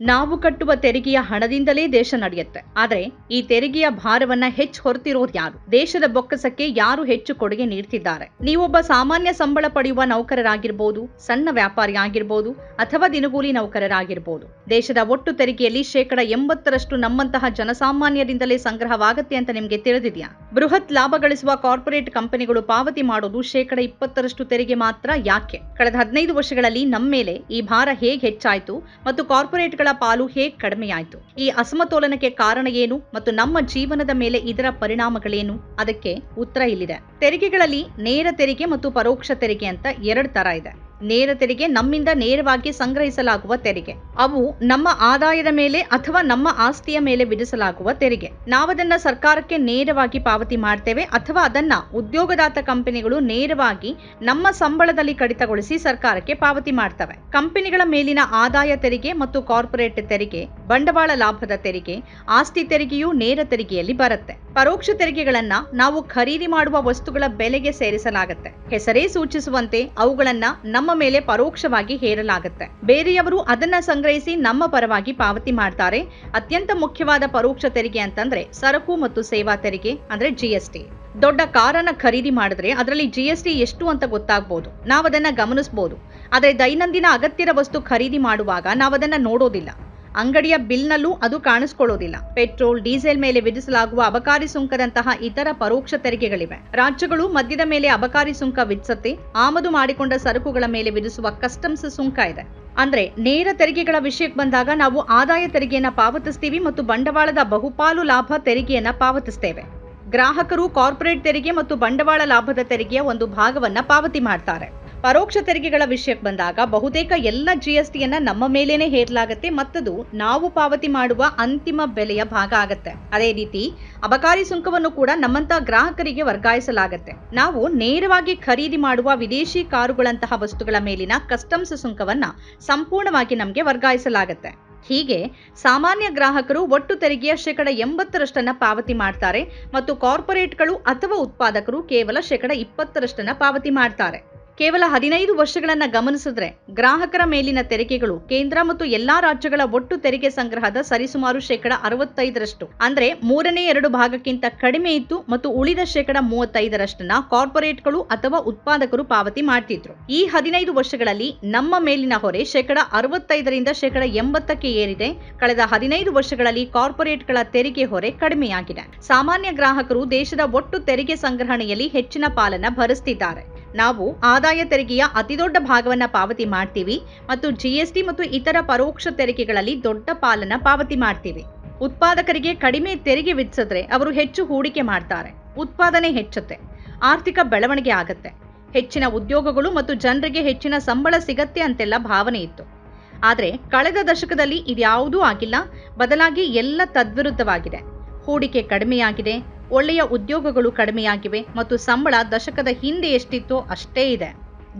ನಾವು ಕಟ್ಟುವ ತೆರಿಗೆಯ ಹಣದಿಂದಲೇ ದೇಶ ನಡೆಯುತ್ತೆ. ಆದರೆ ಈ ತೆರಿಗೆಯ ಭಾರವನ್ನ ಹೆಚ್ಚು ಹೊರತಿರೋರು ಯಾರು? ದೇಶದ ಬೊಕ್ಕಸಕ್ಕೆ ಯಾರು ಹೆಚ್ಚು ಕೊಡುಗೆ ನೀಡ್ತಿದ್ದಾರೆ? ನೀವೊಬ್ಬ ಸಾಮಾನ್ಯ ಸಂಬಳ ಪಡೆಯುವ ನೌಕರರಾಗಿರ್ಬೋದು, ಸಣ್ಣ ವ್ಯಾಪಾರಿ ಆಗಿರ್ಬೋದು, ಅಥವಾ ದಿನಗೂಲಿ ನೌಕರರಾಗಿರ್ಬೋದು. ದೇಶದ ಒಟ್ಟು ತೆರಿಗೆಯಲ್ಲಿ ಶೇಕಡ ಎಂಬತ್ತರಷ್ಟು ನಮ್ಮಂತಹ ಜನಸಾಮಾನ್ಯರಿಂದಲೇ ಸಂಗ್ರಹವಾಗುತ್ತೆ ಅಂತ ನಿಮಗೆ ತಿಳಿದಿದೆಯಾ? ಬೃಹತ್ ಲಾಭ ಗಳಿಸುವ ಕಾರ್ಪೊರೇಟ್ ಕಂಪನಿಗಳು ಪಾವತಿ ಮಾಡೋದು ಶೇಕಡ ಇಪ್ಪತ್ತರಷ್ಟು ತೆರಿಗೆ ಮಾತ್ರ ಯಾಕೆ? ಕಳೆದ ಹದಿನೈದು ವರ್ಷಗಳಲ್ಲಿ ನಮ್ಮ ಮೇಲೆ ಈ ಭಾರ ಹೇಗೆ ಹೆಚ್ಚಾಯಿತು? ಮತ್ತು ಕಾರ್ಪೊರೇಟ್ಗಳ ಪಾಲು ಹೇಗೆ ಕಡಿಮೆಯಾಯಿತು? ಈ ಅಸಮತೋಲನಕ್ಕೆ ಕಾರಣ ಏನು ಮತ್ತು ನಮ್ಮ ಜೀವನದ ಮೇಲೆ ಇದರ ಪರಿಣಾಮಗಳೇನು? ಅದಕ್ಕೆ ಉತ್ತರ ಇಲ್ಲಿದೆ. ತೆರಿಗೆಗಳಲ್ಲಿ ನೇರ ತೆರಿಗೆ ಮತ್ತು ಪರೋಕ್ಷ ತೆರಿಗೆ ಅಂತ ಎರಡು ತರ ಇದೆ. ನೇರ ತೆರಿಗೆ ನಮ್ಮಿಂದ ನೇರವಾಗಿ ಸಂಗ್ರಹಿಸಲಾಗುವ ತೆರಿಗೆ. ಅವು ನಮ್ಮ ಆದಾಯದ ಮೇಲೆ ಅಥವಾ ನಮ್ಮ ಆಸ್ತಿಯ ಮೇಲೆ ವಿಧಿಸಲಾಗುವ ತೆರಿಗೆ. ನಾವದನ್ನ ಸರ್ಕಾರಕ್ಕೆ ನೇರವಾಗಿ ಪಾವತಿ ಮಾಡ್ತೇವೆ ಅಥವಾ ಅದನ್ನ ಉದ್ಯೋಗದಾತ ಕಂಪನಿಗಳು ನೇರವಾಗಿ ನಮ್ಮ ಸಂಬಳದಲ್ಲಿ ಕಡಿತಗೊಳಿಸಿ ಸರ್ಕಾರಕ್ಕೆ ಪಾವತಿ ಮಾಡ್ತವೆ. ಕಂಪನಿಗಳ ಮೇಲಿನ ಆದಾಯ ತೆರಿಗೆ ಮತ್ತು ಕಾರ್ಪೊರೇಟ್ ತೆರಿಗೆ, ಬಂಡವಾಳ ಲಾಭದ ತೆರಿಗೆ, ಆಸ್ತಿ ತೆರಿಗೆಯು ನೇರ ತೆರಿಗೆಯಲ್ಲಿ ಬರುತ್ತೆ. ಪರೋಕ್ಷ ತೆರಿಗೆಗಳನ್ನ ನಾವು ಖರೀದಿ ಮಾಡುವ ವಸ್ತುಗಳ ಬೆಲೆಗೆ ಸೇರಿಸಲಾಗುತ್ತೆ. ಹೆಸರೇ ಸೂಚಿಸುವಂತೆ ಅವುಗಳನ್ನ ನಮ್ಮ ಮೇಲೆ ಪರೋಕ್ಷವಾಗಿ ಹೇರಲಾಗುತ್ತೆ. ಬೇರೆಯವರು ಅದನ್ನ ಸಂಗ್ರಹಿಸಿ ನಮ್ಮ ಪರವಾಗಿ ಪಾವತಿ ಮಾಡ್ತಾರೆ. ಅತ್ಯಂತ ಮುಖ್ಯವಾದ ಪರೋಕ್ಷ ತೆರಿಗೆ ಅಂತಂದ್ರೆ ಸರಕು ಮತ್ತು ಸೇವಾ ತೆರಿಗೆ, ಅಂದ್ರೆ ಜಿಎಸ್ಟಿ ದೊಡ್ಡ ಕಾರನ್ನ ಖರೀದಿ ಮಾಡಿದ್ರೆ ಅದರಲ್ಲಿ ಜಿಎಸ್ಟಿ ಎಷ್ಟು ಅಂತ ಗೊತ್ತಾಗ್ಬೋದು. ನಾವದನ್ನ ಗಮನಿಸಬಹುದು ಆದರೆ ದೈನಂದಿನ ಅಗತ್ಯದ ವಸ್ತು ಖರೀದಿ ಮಾಡುವಾಗ ನಾವದನ್ನ ನೋಡೋದಿಲ್ಲ. ಅಂಗಡಿಯ ಬಿಲ್ನಲ್ಲೂ ಅದು ಕಾಣಿಸ್ಕೊಳ್ಳೋದಿಲ್ಲ. ಪೆಟ್ರೋಲ್, ಡೀಸೆಲ್ ಮೇಲೆ ವಿಧಿಸಲಾಗುವ ಅಬಕಾರಿ ಸುಂಕದಂತಹ ಇತರ ಪರೋಕ್ಷ ತೆರಿಗೆಗಳಿವೆ. ರಾಜ್ಯಗಳು ಮದ್ಯದ ಮೇಲೆ ಅಬಕಾರಿ ಸುಂಕ ವಿಧಿಸುತ್ತೆ ಆಮದು ಮಾಡಿಕೊಂಡ ಸರಕುಗಳ ಮೇಲೆ ವಿಧಿಸುವ ಕಸ್ಟಮ್ಸ್ ಸುಂಕ ಇದೆ. ಅಂದ್ರೆ ನೇರ ತೆರಿಗೆಗಳ ವಿಷಯಕ್ಕೆ ಬಂದಾಗ ನಾವು ಆದಾಯ ತೆರಿಗೆಯನ್ನ ಪಾವತಿಸ್ತೀವಿ ಮತ್ತು ಬಂಡವಾಳದ ಬಹುಪಾಲು ಲಾಭ ತೆರಿಗೆಯನ್ನ ಪಾವತಿಸ್ತೇವೆ. ಗ್ರಾಹಕರು ಕಾರ್ಪೊರೇಟ್ ತೆರಿಗೆ ಮತ್ತು ಬಂಡವಾಳ ಲಾಭದ ತೆರಿಗೆಯ ಒಂದು ಭಾಗವನ್ನ ಪಾವತಿ ಮಾಡ್ತಾರೆ. ಪರೋಕ್ಷ ತೆರಿಗೆಗಳ ವಿಷಯಕ್ಕೆ ಬಂದಾಗ ಬಹುತೇಕ ಎಲ್ಲ ಜಿ ಎಸ್ ಟಿಯನ್ನು ನಮ್ಮ ಮೇಲೇನೆ ಹೇರಲಾಗುತ್ತೆ ಮತ್ತದು ನಾವು ಪಾವತಿ ಮಾಡುವ ಅಂತಿಮ ಬೆಲೆಯ ಭಾಗ ಆಗತ್ತೆ. ಅದೇ ರೀತಿ ಅಬಕಾರಿ ಸುಂಕವನ್ನು ಕೂಡ ನಮ್ಮಂತ ಗ್ರಾಹಕರಿಗೆ ವರ್ಗಾಯಿಸಲಾಗತ್ತೆ. ನಾವು ನೇರವಾಗಿ ಖರೀದಿ ಮಾಡುವ ವಿದೇಶಿ ಕಾರುಗಳಂತಹ ವಸ್ತುಗಳ ಮೇಲಿನ ಕಸ್ಟಮ್ಸ್ ಸುಂಕವನ್ನ ಸಂಪೂರ್ಣವಾಗಿ ನಮಗೆ ವರ್ಗಾಯಿಸಲಾಗತ್ತೆ. ಹೀಗೆ ಸಾಮಾನ್ಯ ಗ್ರಾಹಕರು ಒಟ್ಟು ತೆರಿಗೆಯ ಶೇಕಡ ಎಂಬತ್ತರಷ್ಟನ್ನು ಪಾವತಿ ಮಾಡ್ತಾರೆ ಮತ್ತು ಕಾರ್ಪೊರೇಟ್ಗಳು ಅಥವಾ ಉತ್ಪಾದಕರು ಕೇವಲ ಶೇಕಡ ಇಪ್ಪತ್ತರಷ್ಟನ್ನು ಪಾವತಿ ಮಾಡ್ತಾರೆ. ಕೇವಲ ಹದಿನೈದು ವರ್ಷಗಳನ್ನು ಗಮನಿಸಿದ್ರೆ ಗ್ರಾಹಕರ ಮೇಲಿನ ತೆರಿಗೆಗಳು ಕೇಂದ್ರ ಮತ್ತು ಎಲ್ಲಾ ರಾಜ್ಯಗಳ ಒಟ್ಟು ತೆರಿಗೆ ಸಂಗ್ರಹದ ಸರಿಸುಮಾರು ಶೇಕಡ ಅರವತ್ತೈದರಷ್ಟು. ಅಂದ್ರೆ ಮೂರನೇ ಎರಡು ಭಾಗಕ್ಕಿಂತ ಕಡಿಮೆ ಇತ್ತು ಮತ್ತು ಉಳಿದ ಶೇಕಡ ಮೂವತ್ತೈದರಷ್ಟನ್ನ ಕಾರ್ಪೊರೇಟ್ಗಳು ಅಥವಾ ಉತ್ಪಾದಕರು ಪಾವತಿ ಮಾಡ್ತಿದ್ರು. ಈ ಹದಿನೈದು ವರ್ಷಗಳಲ್ಲಿ ನಮ್ಮ ಮೇಲಿನ ಹೊರೆ ಶೇಕಡ ಅರವತ್ತೈದರಿಂದ ಶೇಕಡ ಎಂಬತ್ತಕ್ಕೆ ಏರಿದೆ. ಕಳೆದ ಹದಿನೈದು ವರ್ಷಗಳಲ್ಲಿ ಕಾರ್ಪೊರೇಟ್ಗಳ ತೆರಿಗೆ ಹೊರೆ ಕಡಿಮೆಯಾಗಿದೆ. ಸಾಮಾನ್ಯ ಗ್ರಾಹಕರು ದೇಶದ ಒಟ್ಟು ತೆರಿಗೆ ಸಂಗ್ರಹಣೆಯಲ್ಲಿ ಹೆಚ್ಚಿನ ಪಾಲನ್ನ ಭರಿಸ್ತಿದ್ದಾರೆ. ನಾವು ಆದಾಯ ತೆರಿಗೆಯ ಅತಿದೊಡ್ಡ ಭಾಗವನ್ನ ಪಾವತಿ ಮಾಡ್ತೀವಿ ಮತ್ತು ಜಿಎಸ್ಟಿ ಮತ್ತು ಇತರ ಪರೋಕ್ಷ ತೆರಿಗೆಗಳಲ್ಲಿ ದೊಡ್ಡ ಪಾಲನ್ನ ಪಾವತಿ ಮಾಡ್ತೀವಿ. ಉತ್ಪಾದಕರಿಗೆ ಕಡಿಮೆ ತೆರಿಗೆ ವಿಧಿಸಿದ್ರೆ ಅವರು ಹೆಚ್ಚು ಹೂಡಿಕೆ ಮಾಡ್ತಾರೆ. ಉತ್ಪಾದನೆ ಹೆಚ್ಚುತ್ತೆ. ಆರ್ಥಿಕ ಬೆಳವಣಿಗೆ ಆಗುತ್ತೆ. ಹೆಚ್ಚಿನ ಉದ್ಯೋಗಗಳು ಮತ್ತು ಜನರಿಗೆ ಹೆಚ್ಚಿನ ಸಂಬಳ ಸಿಗತ್ತೆ ಅಂತೆಲ್ಲ ಭಾವನೆ ಇತ್ತು. ಆದರೆ ಕಳೆದ ದಶಕದಲ್ಲಿ ಇದ್ಯಾವುದೂ ಆಗಿಲ್ಲ. ಬದಲಾಗಿ ಎಲ್ಲ ತದ್ವಿರುದ್ಧವಾಗಿದೆ. ಹೂಡಿಕೆ ಕಡಿಮೆಯಾಗಿದೆ. ಒಳ್ಳೆಯ ಉದ್ಯೋಗಗಳು ಕಡಿಮೆಯಾಗಿವೆ ಮತ್ತು ಸಂಬಳ ದಶಕದ ಹಿಂದೆ ಎಷ್ಟಿತ್ತೋ ಅಷ್ಟೇ ಇದೆ.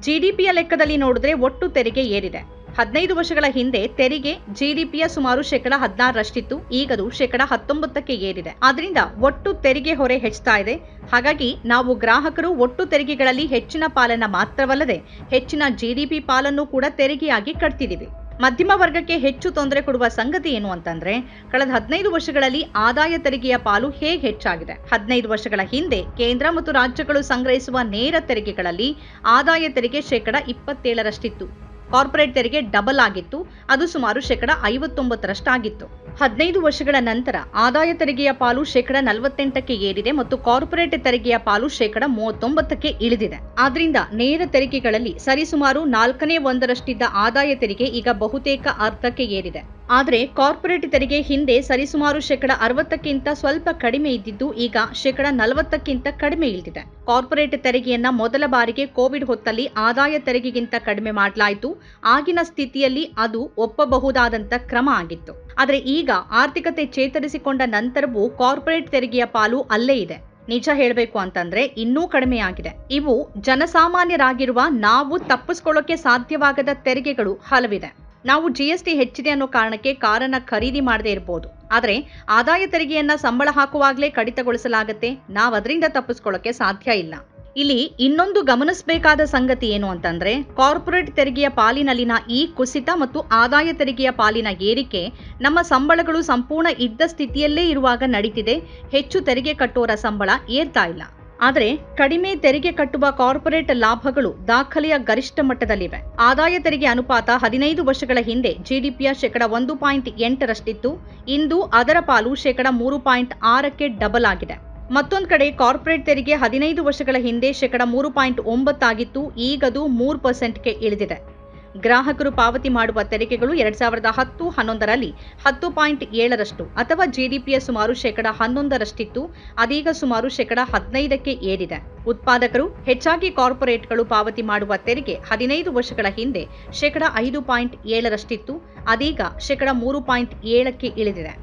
ಜಿಡಿಪಿಯ ಲೆಕ್ಕದಲ್ಲಿ ನೋಡಿದ್ರೆ ಒಟ್ಟು ತೆರಿಗೆ ಏರಿದೆ. ಹದಿನೈದು ವರ್ಷಗಳ ಹಿಂದೆ ತೆರಿಗೆ ಜಿಡಿಪಿಯ ಸುಮಾರು ಶೇಕಡ ಹದಿನಾರರಷ್ಟಿತ್ತು ಈಗದು ಶೇಕಡ ಹತ್ತೊಂಬತ್ತಕ್ಕೆ ಏರಿದೆ. ಆದ್ರಿಂದ ಒಟ್ಟು ತೆರಿಗೆ ಹೊರೆ ಹೆಚ್ಚುತ್ತಾ ಇದೆ. ಹಾಗಾಗಿ ನಾವು ಗ್ರಾಹಕರು ಒಟ್ಟು ತೆರಿಗೆಗಳಲ್ಲಿ ಹೆಚ್ಚಿನ ಪಾಲನ್ನ ಮಾತ್ರವಲ್ಲದೆ ಹೆಚ್ಚಿನ ಜಿಡಿಪಿ ಪಾಲನ್ನು ಕೂಡ ತೆರಿಗೆಯಾಗಿ ಕಟ್ತಿದ್ದೀವಿ. ಮಧ್ಯಮ ವರ್ಗಕ್ಕೆ ಹೆಚ್ಚು ತೊಂದರೆ ಕೊಡುವ ಸಂಗತಿ ಏನು ಅಂತಂದ್ರೆ, ಕಳೆದ ಹದಿನೈದು ವರ್ಷಗಳಲ್ಲಿ ಆದಾಯ ತೆರಿಗೆಯ ಪಾಲು ಹೇಗೆ ಹೆಚ್ಚಾಗಿದೆ? ಹದಿನೈದು ವರ್ಷಗಳ ಹಿಂದೆ ಕೇಂದ್ರ ಮತ್ತು ರಾಜ್ಯಗಳು ಸಂಗ್ರಹಿಸುವ ನೇರ ತೆರಿಗೆಗಳಲ್ಲಿ ಆದಾಯ ತೆರಿಗೆ ಶೇಕಡ ಇಪ್ಪತ್ತೇಳರಷ್ಟಿತ್ತು. ಕಾರ್ಪೊರೇಟ್ ತೆರಿಗೆ ಡಬಲ್ ಆಗಿತ್ತು. ಅದು ಸುಮಾರು ಶೇಕಡ ಐವತ್ತೊಂಬತ್ತರಷ್ಟಾಗಿತ್ತು. ಹದಿನೈದು ವರ್ಷಗಳ ನಂತರ ಆದಾಯ ತೆರಿಗೆಯ ಪಾಲು ಶೇಕಡ ನಲವತ್ತೆಂಟಕ್ಕೆ ಏರಿದೆ ಮತ್ತು ಕಾರ್ಪೊರೇಟ್ ತೆರಿಗೆಯ ಪಾಲು ಶೇಕಡ ಮೂವತ್ತೊಂಬತ್ತಕ್ಕೆ ಇಳಿದಿದೆ. ಆದ್ರಿಂದ ನೇರ ತೆರಿಗೆಗಳಲ್ಲಿ ಸರಿಸುಮಾರು ನಾಲ್ಕನೇ ಒಂದರಷ್ಟಿದ್ದ ಆದಾಯ ತೆರಿಗೆ ಈಗ ಬಹುತೇಕ ಅರ್ಧಕ್ಕೆ ಏರಿದೆ. ಆದರೆ ಕಾರ್ಪೊರೇಟ್ ತೆರಿಗೆ ಹಿಂದೆ ಸರಿಸುಮಾರು ಶೇಕಡ ಅರವತ್ತಕ್ಕಿಂತ ಸ್ವಲ್ಪ ಕಡಿಮೆ ಇದ್ದಿದ್ದು ಈಗ ಶೇಕಡ ನಲವತ್ತಕ್ಕಿಂತ ಕಡಿಮೆ ಇಳಿದಿದೆ. ಕಾರ್ಪೊರೇಟ್ ತೆರಿಗೆಯನ್ನ ಮೊದಲ ಬಾರಿಗೆ ಕೋವಿಡ್ ಹೊತ್ತಲ್ಲಿ ಆದಾಯ ತೆರಿಗೆಗಿಂತ ಕಡಿಮೆ ಮಾಡಲಾಯಿತು. ಆಗಿನ ಸ್ಥಿತಿಯಲ್ಲಿ ಅದು ಒಪ್ಪಬಹುದಾದಂತ ಕ್ರಮ ಆಗಿತ್ತು. ಆದರೆ ಈಗ ಆರ್ಥಿಕತೆ ಚೇತರಿಸಿಕೊಂಡ ನಂತರವೂ ಕಾರ್ಪೊರೇಟ್ ತೆರಿಗೆಯ ಪಾಲು ಅಲ್ಲೇ ಇದೆ. ನಿಜ ಹೇಳಬೇಕು ಅಂತಂದ್ರೆ ಇನ್ನೂ ಕಡಿಮೆಯಾಗಿದೆ ಇವು ಜನಸಾಮಾನ್ಯರಾಗಿರುವ ನಾವು ತಪ್ಪಿಸ್ಕೊಳ್ಳೋಕೆ ಸಾಧ್ಯವಾಗದ ತೆರಿಗೆಗಳು ಹಲವಿದೆ. ನಾವು ಜಿಎಸ್ಟಿ ಹೆಚ್ಚಿದೆ ಅನ್ನೋ ಕಾರಣಕ್ಕೆ ಕಾರನ್ನ ಖರೀದಿ ಮಾಡದೇ ಇರಬಹುದು ಆದರೆ ಆದಾಯ ತೆರಿಗೆಯನ್ನ ಸಂಬಳ ಹಾಕುವಾಗಲೇ ಕಡಿತಗೊಳಿಸಲಾಗುತ್ತೆ. ನಾವು ಅದರಿಂದ ತಪ್ಪಿಸ್ಕೊಳ್ಳೋಕೆ ಸಾಧ್ಯ ಇಲ್ಲ. ಇಲ್ಲಿ ಇನ್ನೊಂದು ಗಮನಿಸಬೇಕಾದ ಸಂಗತಿ ಏನು ಅಂತಂದ್ರೆ, ಕಾರ್ಪೊರೇಟ್ ತೆರಿಗೆಯ ಪಾಲಿನಲ್ಲಿನ ಈ ಕುಸಿತ ಮತ್ತು ಆದಾಯ ತೆರಿಗೆಯ ಪಾಲಿನ ಏರಿಕೆ ನಮ್ಮ ಸಂಬಳಗಳು ಸಂಪೂರ್ಣ ಇದ್ದ ಸ್ಥಿತಿಯಲ್ಲೇ ಇರುವಾಗ ನಡೀತಿದೆ. ಹೆಚ್ಚು ತೆರಿಗೆ ಕಟ್ಟೋರ ಸಂಬಳ ಏರ್ತಾ ಇಲ್ಲ. ಆದರೆ ಕಡಿಮೆ ತೆರಿಗೆ ಕಟ್ಟುವ ಕಾರ್ಪೊರೇಟ್ ಲಾಭಗಳು ದಾಖಲೆಯ ಗರಿಷ್ಠ ಮಟ್ಟದಲ್ಲಿವೆ. ಆದಾಯ ತೆರಿಗೆ ಅನುಪಾತ ಹದಿನೈದು ವರ್ಷಗಳ ಹಿಂದೆ ಜಿಡಿಪಿಯ ಶೇಕಡ ಒಂದು ಪಾಯಿಂಟ್ ಎಂಟರಷ್ಟಿತ್ತು ಇಂದು ಅದರ ಪಾಲು ಶೇಕಡ ಮೂರು ಪಾಯಿಂಟ್ ಆರಕ್ಕೆ ಡಬಲ್ ಆಗಿದೆ. ಮತ್ತೊಂದು ಕಡೆ ಕಾರ್ಪೊರೇಟ್ ತೆರಿಗೆ ಹದಿನೈದು ವರ್ಷಗಳ ಹಿಂದೆ ಶೇಕಡ ಮೂರು ಪಾಯಿಂಟ್ ಒಂಬತ್ತಾಗಿತ್ತು. ಈಗದು ಮೂರು ಪರ್ಸೆಂಟ್ಗೆ ಇಳಿದಿದೆ. ಗ್ರಾಹಕರು ಪಾವತಿ ಮಾಡುವ ತೆರಿಗೆಗಳು ಎರಡ್ ಸಾವಿರದ ಹತ್ತು ಹನ್ನೊಂದರಲ್ಲಿ ಹತ್ತು ಪಾಯಿಂಟ್ ಏಳರಷ್ಟು ಅಥವಾ ಜಿಡಿಪಿಯ ಸುಮಾರು ಶೇಕಡ ಹನ್ನೊಂದರಷ್ಟಿತ್ತು. ಅದೀಗ ಸುಮಾರು ಶೇಕಡ ಹದಿನೈದಕ್ಕೆ ಏರಿದೆ. ಉತ್ಪಾದಕರು ಹೆಚ್ಚಾಗಿ ಕಾರ್ಪೊರೇಟ್ಗಳು ಪಾವತಿ ಮಾಡುವ ತೆರಿಗೆ ಹದಿನೈದು ವರ್ಷಗಳ ಹಿಂದೆ ಶೇಕಡ ಐದು ಪಾಯಿಂಟ್ ಏಳರಷ್ಟಿತ್ತು. ಅದೀಗ ಶೇಕಡ ಮೂರು ಪಾಯಿಂಟ್ ಏಳಕ್ಕೆ ಇಳಿದಿದೆ.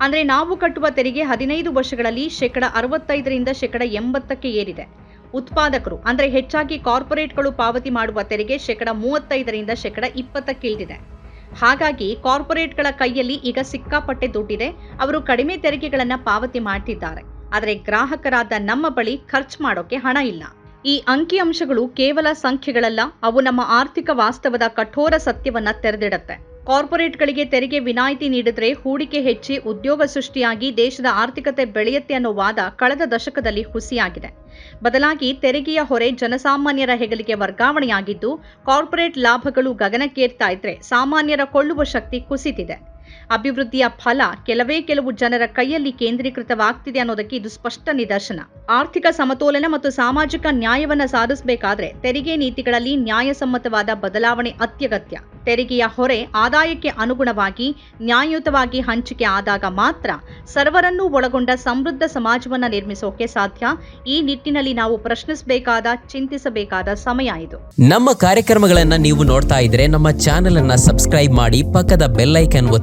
ಅಂದರೆ ನಾವು ಕಟ್ಟುವ ತೆರಿಗೆ ಹದಿನೈದು ವರ್ಷಗಳಲ್ಲಿ ಶೇಕಡ ಅರವತ್ತೈದರಿಂದ ಶೇಕಡ ಎಂಬತ್ತಕ್ಕೆ ಏರಿದೆ. ಉತ್ಪಾದಕರು, ಅಂದರೆ ಹೆಚ್ಚಾಗಿ ಕಾರ್ಪೊರೇಟ್ಗಳು ಪಾವತಿ ಮಾಡುವ ತೆರಿಗೆ ಶೇಕಡ ಮೂವತ್ತೈದರಿಂದ ಶೇಕಡ ಇಪ್ಪತ್ತಕ್ಕೆ ಇಳಿದಿದೆ ಹಾಗಾಗಿ ಕಾರ್ಪೊರೇಟ್ಗಳ ಕೈಯಲ್ಲಿ ಈಗ ಸಿಕ್ಕಾಪಟ್ಟೆ ದುಡ್ಡಿದೆ. ಅವರು ಕಡಿಮೆ ತೆರಿಗೆಗಳನ್ನು ಪಾವತಿ ಮಾಡ್ತಿದ್ದಾರೆ. ಆದರೆ ಗ್ರಾಹಕರಾದ ನಮ್ಮ ಬಳಿ ಖರ್ಚು ಮಾಡೋಕೆ ಹಣ ಇಲ್ಲ. ಈ ಅಂಕಿಅಂಶಗಳು ಕೇವಲ ಸಂಖ್ಯೆಗಳಲ್ಲ, ಅವು ನಮ್ಮ ಆರ್ಥಿಕ ವಾಸ್ತವದ ಕಠೋರ ಸತ್ಯವನ್ನ ತೆರೆದಿಡುತ್ತೆ. ಕಾರ್ಪೊರೇಟ್ಗಳಿಗೆ ತೆರಿಗೆ ವಿನಾಯಿತಿ ನೀಡಿದ್ರೆ ಹೂಡಿಕೆ ಹೆಚ್ಚಿ ಉದ್ಯೋಗ ಸೃಷ್ಟಿಯಾಗಿ ದೇಶದ ಆರ್ಥಿಕತೆ ಬೆಳೆಯುತ್ತೆ ಅನ್ನೋ ವಾದ ಕಳೆದ ದಶಕದಲ್ಲಿ ಹುಸಿಯಾಗಿದೆ. ಬದಲಾಗಿ ತೆರಿಗೆಯ ಹೊರೆ ಜನಸಾಮಾನ್ಯರ ಹೆಗಲಿಗೆ ವರ್ಗಾವಣೆಯಾಗಿದ್ದು, ಕಾರ್ಪೊರೇಟ್ ಲಾಭಗಳು ಗಗನಕ್ಕೇರ್ತಾ ಇದ್ರೆ ಸಾಮಾನ್ಯರ ಕೊಳ್ಳುವ ಶಕ್ತಿ ಕುಸಿತಿದೆ. ಅಭಿವೃದ್ಧಿಯ ಫಲ ಕೆಲವೇ ಕೆಲವು ಜನರ ಕೈಯಲ್ಲಿ ಕೇಂದ್ರೀಕೃತವಾಗ್ತಿದೆ ಅನ್ನೋದಕ್ಕೆ ಇದು ಸ್ಪಷ್ಟ ನಿದರ್ಶನ. ಆರ್ಥಿಕ ಸಮತೋಲನ ಮತ್ತು ಸಾಮಾಜಿಕ ನ್ಯಾಯವನ್ನು ಸಾಧಿಸಬೇಕಾದ್ರೆ ತೆರಿಗೆ ನೀತಿಗಳಲ್ಲಿ ನ್ಯಾಯಸಮ್ಮತವಾದ ಬದಲಾವಣೆ ಅತ್ಯಗತ್ಯ. ತೆರಿಗೆಯ ಹೊರೆ ಆದಾಯಕ್ಕೆ ಅನುಗುಣವಾಗಿ ನ್ಯಾಯಯುತವಾಗಿ ಹಂಚಿಕೆ ಆದಾಗ ಮಾತ್ರ ಸರ್ವರನ್ನೂ ಒಳಗೊಂಡ ಸಮೃದ್ಧ ಸಮಾಜವನ್ನ ನಿರ್ಮಿಸೋಕೆ ಸಾಧ್ಯ. ಈ ನಿಟ್ಟಿನಲ್ಲಿ ನಾವು ಪ್ರಶ್ನಿಸಬೇಕಾದ, ಚಿಂತಿಸಬೇಕಾದ ಸಮಯ ಇದು. ನಮ್ಮ ಕಾರ್ಯಕ್ರಮಗಳನ್ನ ನೀವು ನೋಡ್ತಾ ಇದ್ರೆ ನಮ್ಮ ಚಾನೆಲ್ ಅನ್ನ ಸಬ್ಸ್ಕ್ರೈಬ್ ಮಾಡಿ ಪಕ್ಕದ ಬೆಲ್ಲೈಕನ್ ಐಕನ್